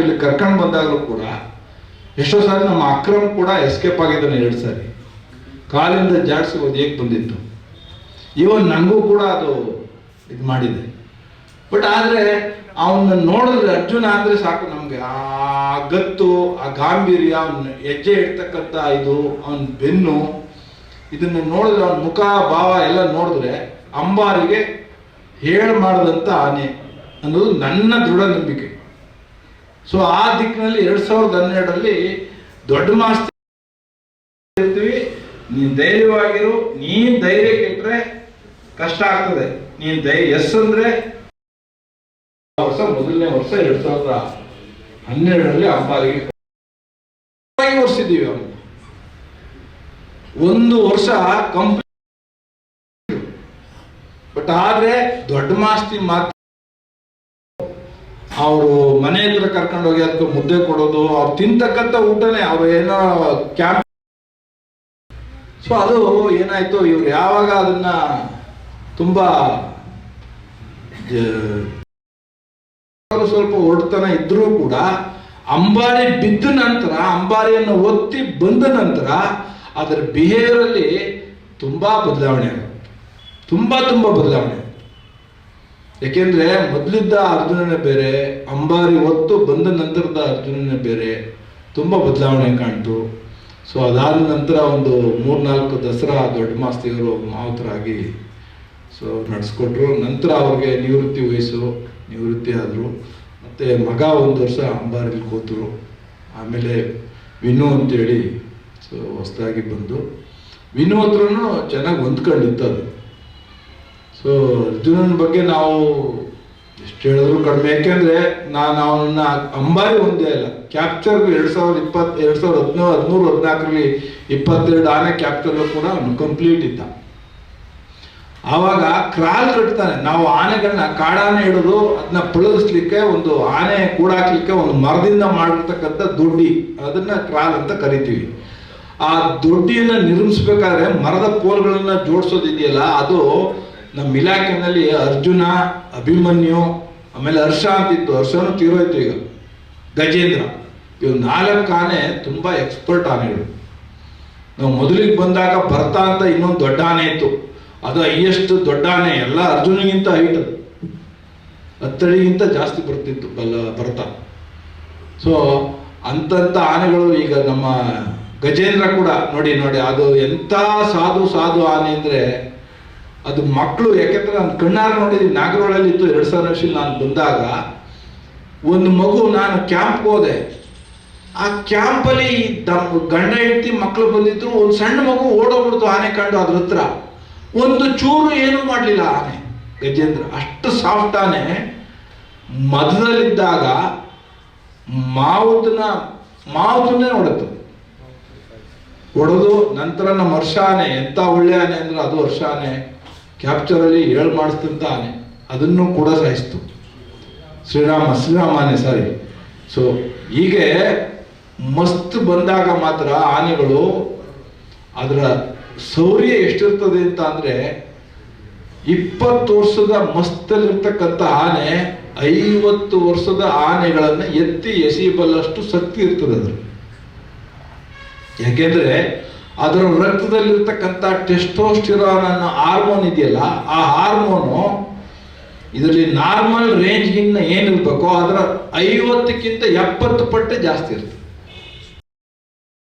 ಇಲ್ಲಿ ಕರ್ಕೊಂಡು ಬಂದಾಗಲೂ ಕೂಡ ಎಷ್ಟೋ ಸಾರಿ ನಮ್ಮ ಅಕ್ರಮ್ ಕೂಡ ಎಸ್ಕೇಪ್ ಆಗಿದ್ದಾನೆ ಎರಡು ಸಾರಿ. ಕಾಲಿಂದ ಜಾಡಿಸಿ ಹೇಗೆ ಬಂದಿತ್ತು. ಇವನ್ ನನಗೂ ಕೂಡ ಅದು ಇದು ಮಾಡಿದೆ. ಬಟ್ ಆದರೆ ಅವನ್ನ ನೋಡಿದ್ರೆ ಅರ್ಜುನ ಅಂದರೆ ಸಾಕು ನಮಗೆ. ಆ ಗತ್ತು, ಆ ಗಾಂಭೀರ್ಯ, ಅವನ ಹೆಜ್ಜೆ ಇಡ್ತಕ್ಕಂಥ ಇದು, ಅವನ ಬೆನ್ನು, ಇದನ್ನು ನೋಡಿದ್ರೆ ಅವನ ಮುಖ, ಭಾವ ಎಲ್ಲ ನೋಡಿದ್ರೆ ಅಂಬಾರಿಗೆ ಹೇಳ ಮಾಡಿದಂಥ ಆನೆ ಅನ್ನೋದು ನನ್ನ ದೃಢ ನಂಬಿಕೆ. ಸೊ ಆ ದಿಕ್ಕಿನಲ್ಲಿ ಎರಡ್ ಸಾವಿರದ ಹನ್ನೆರಡರಲ್ಲಿ ದೊಡ್ಡ ಮಾಸ್ತಿ ನೀನ್ ಧೈರ್ಯವಾಗಿರು, ನೀನ್ ಧೈರ್ಯ ಕೆಟ್ರೆ ಕಷ್ಟ ಆಗ್ತದೆ. ನೀನ್ ಧೈರ್ಯ ಎಸ್ ಅಂದ್ರೆ ವರ್ಷ, ಮೊದಲನೇ ವರ್ಷ ಎರಡ್ ಸಾವಿರದ ಹನ್ನೆರಡರಲ್ಲಿ ಅಂಬಾರಿಗೆ ವರ್ಷಿದ್ದೀವಿ ಒಂದು ವರ್ಷ ಕಂಪ್ಲೀಟ್. ಬಟ್ ಆದ್ರೆ ದೊಡ್ಡ ಮಾಸ್ತಿ ಮಾತ್ರ ಅವರು ಮನೆ ಹತ್ರ ಕರ್ಕೊಂಡು ಹೋಗಿ ಅದಕ್ಕೆ ಮುದ್ದೆ ಕೊಡೋದು, ಅವ್ರು ತಿಂತಕ್ಕಂಥ ಊಟನೇ ಅವ್ರು ಏನೋ ಕ್ಯಾಂಪ್ ಸೊ ಅದು ಏನಾಯ್ತು ಇವ್ರು ಯಾವಾಗ ಅದನ್ನ ತುಂಬಾ ಸ್ವಲ್ಪ ಹೊರಡ್ತನ ಇದ್ರೂ ಕೂಡ ಅಂಬಾರಿ ಬಿದ್ದ ನಂತರ, ಅಂಬಾರಿಯನ್ನು ಒತ್ತಿ ಬಂದ ನಂತರ ಅದರ ಬಿಹೇವಿಯರ್ ಅಲ್ಲಿ ತುಂಬಾ ಬದಲಾವಣೆ ಆಗುತ್ತೆ ತುಂಬಾ ತುಂಬಾ ಬದಲಾವಣೆ. ಯಾಕೆಂದ್ರೆ ಮೊದಲಿದ್ದ ಅರ್ಜುನನೇ ಬೇರೆ, ಅಂಬಾರಿ ಹೊತ್ತು ಬಂದ ನಂತರದ ಅರ್ಜುನನೇ ಬೇರೆ, ತುಂಬಾ ಬದಲಾವಣೆ ಕಾಣ್ತು. ಸೊ ಅದಾದ ನಂತರ ಒಂದು ಮೂರ್ನಾಲ್ಕು ದಸರಾ ದೊಡ್ಡ ಮಾಸ್ತಿಯವರು ಮಾವುತರಾಗಿ ಸೊ ನಡೆಸ್ಕೊಟ್ರು. ನಂತರ ಅವ್ರಿಗೆ ನಿವೃತ್ತಿ ವಯಸ್ಸು, ನಿವೃತ್ತಿ ಆದರು. ಮತ್ತು ಮಗ ಒಂದು ವರ್ಷ ಅಂಬಾರಿಲಿ ಕೂತರು. ಆಮೇಲೆ ವಿನು ಅಂತೇಳಿ ಸೊ ಹೊಸದಾಗಿ ಬಂದು. ವಿನು ಹತ್ರನೂ ಚೆನ್ನಾಗಿ ಹೊಂದ್ಕೊಂಡಿತ್ತು ಅದು. ಸೊ ಅರ್ಜುನನ ಬಗ್ಗೆ ನಾವು ಎಷ್ಟು ಹೇಳಿದ್ರು ಕಡಿಮೆ. ಯಾಕೆಂದ್ರೆ ನಾನು ಅವನನ್ನ ಅಂಬಾರಿ ಒಂದೇ ಅಲ್ಲ ಕ್ಯಾಪ್ಚರ್ ಎರಡು ಸಾವಿರದ ಇಪ್ಪತ್, ಎರಡು ಸಾವಿರದ ಹದಿನೇಳು ಹದಿಮೂರು, ಹದಿನಾಲ್ಕರಲ್ಲಿ ಇಪ್ಪತ್ತೆರಡು ಆನೆ ಕ್ಯಾಪ್ಚರ್ ಕೂಡ ಅವನು ಕಂಪ್ಲೀಟ್ ಇದ್ದ. ಆವಾಗ ಕ್ರಾಲ್ ಕಟ್ತಾನೆ. ನಾವು ಆನೆಗಳನ್ನ ಕಾಡಾನೆ ಹಿಡಿದು ಅದನ್ನ ಪಳಗಿಸ್ಲಿಕ್ಕೆ ಒಂದು ಆನೆ ಕೂಡಾಕ್ಲಿಕ್ಕೆ ಒಂದು ಮರದಿಂದ ಮಾಡಿರ್ತಕ್ಕಂಥ ದೊಡ್ಡಿ. ಅದನ್ನ ಕ್ರಾಲ್ ಅಂತ ಕರಿತೀವಿ. ಆ ದೊಡ್ಡಿಯನ್ನು ನಿರ್ಮಿಸ್ಬೇಕಾದ್ರೆ ಮರದ ಪೋಲ್ಗಳನ್ನ ಜೋಡಿಸೋದಿದೆಯಲ್ಲ, ಅದು ನಮ್ಮ ಇಲಾಖೆನಲ್ಲಿ ಅರ್ಜುನ, ಅಭಿಮನ್ಯು, ಆಮೇಲೆ ಹರ್ಷ ಅಂತಿತ್ತು ಹರ್ಷನು ತೀರೋಯ್ತು ಈಗ. ಗಜೇಂದ್ರ. ಇವು ನಾಲ್ಕು ಆನೆ ತುಂಬ ಎಕ್ಸ್ಪರ್ಟ್ ಆನೆಗಳು ನಾವು ಮೊದಲಿಗೆ ಬಂದಾಗ ಭರ್ತ ಅಂತ ಇನ್ನೊಂದು ದೊಡ್ಡ ಆನೆ ಇತ್ತು. ಅದು ಹೈಯೆಸ್ಟ್ ದೊಡ್ಡ ಆನೆ. ಎಲ್ಲ ಅರ್ಜುನಿಗಿಂತ ಹೈಟ್ ಅದು. ಹತ್ತಡಿಗಿಂತ ಜಾಸ್ತಿ ಬರ್ತಿತ್ತು ಬಲ್ಲ ಭರತ. ಸೊ ಅಂತಂಥ ಆನೆಗಳು ಈಗ ನಮ್ಮ ಗಜೇಂದ್ರ ಕೂಡ ನೋಡಿ ನೋಡಿ, ಅದು ಎಂಥ ಸಾಧು ಸಾಧು ಆನೆ ಅಂದ್ರೆ ಅದು ಮಕ್ಕಳು, ಯಾಕೆಂದ್ರೆ ನಾನು ಕಣ್ಣಾರ ನೋಡಿದ್ದೀನಿ ನಾಗರೋಳಲ್ಲಿ ಇತ್ತು ಎರಡ್ ಸಾವಿರ ವರ್ಷದಲ್ಲಿ ನಾನು ಬಂದಾಗ, ಒಂದು ಮಗು ನಾನು ಕ್ಯಾಂಪ್ ಹೋದೆ. ಆ ಕ್ಯಾಂಪಲ್ಲಿ ದಮ್ ಗಂಡ ಹೆಂಡತಿ ಮಕ್ಕಳು ಬಂದಿದ್ರು, ಒಂದು ಸಣ್ಣ ಮಗು ಓಡೋಗ್ಬಿಡ್ತು ಆನೆ ಕಂಡು ಅದ್ರ ಹತ್ರ. ಒಂದು ಚೂರು ಏನು ಮಾಡಲಿಲ್ಲ ಆನೆ. ಗಜೇಂದ್ರ, ಅಷ್ಟು ಸಾಫ್ಟ್ ಆನೆ. ಮಧುರಲ್ಲಿದ್ದಾಗ ಮಾವುತನ ಮಾವುತನ್ನೇ ನೋಡುತ್ತೆ ಹೊಡೆದು ನಂತರ ನಮ್ಮ ವರ್ಷ ಆನೆ, ಎಂಥ ಒಳ್ಳೆ ಆನೆ ಅಂದ್ರೆ ಅದು ವರ್ಷ ಆನೆ. ಕ್ಯಾಪ್ಚರಲ್ಲಿ ಏಳು ಮಾಡಿಸ್ತಂತ ಆನೆ, ಅದನ್ನು ಕೂಡ ಸಾಯಿಸ್ತು. ಶ್ರೀರಾಮ ಶ್ರೀರಾಮ ಆನೆ ಸಾರಿ ಸೊ ಹೀಗೆ ಮಸ್ತ್ ಬಂದಾಗ ಮಾತ್ರ ಆನೆಗಳು ಅದರ ಶೌರ್ಯ ಎಷ್ಟಿರ್ತದೆ ಅಂತ ಅಂದರೆ ಇಪ್ಪತ್ತು ವರ್ಷದ ಮಸ್ತಲ್ಲಿರ್ತಕ್ಕಂಥ ಆನೆ, ಐವತ್ತು ವರ್ಷದ ಆನೆಗಳನ್ನು ಎತ್ತಿ ಎಸೆಯಬಲ್ಲಷ್ಟು ಶಕ್ತಿ ಇರ್ತದೆ ಅದ್ರ ಯಾಕೆಂದ್ರೆ ಅದರ ರಕ್ತದಲ್ಲಿರ್ತಕ್ಕಂಥ ಟೆಸ್ಟೋಸ್ಟಿರಾನ್ ಅನ್ನೋ ಹಾರ್ಮೋನ್ ಇದೆಯಲ್ಲ, ಆ ಹಾರ್ಮೋನು ಇದರಲ್ಲಿ ನಾರ್ಮಲ್ ರೇಂಜ್ಗಿನ್ನ ಏನಿರ್ಬೇಕೋ ಅದರ ಐವತ್ತಕ್ಕಿಂತ ಎಪ್ಪತ್ತು ಪಟ್ಟು ಜಾಸ್ತಿ ಇರ್ತದೆ.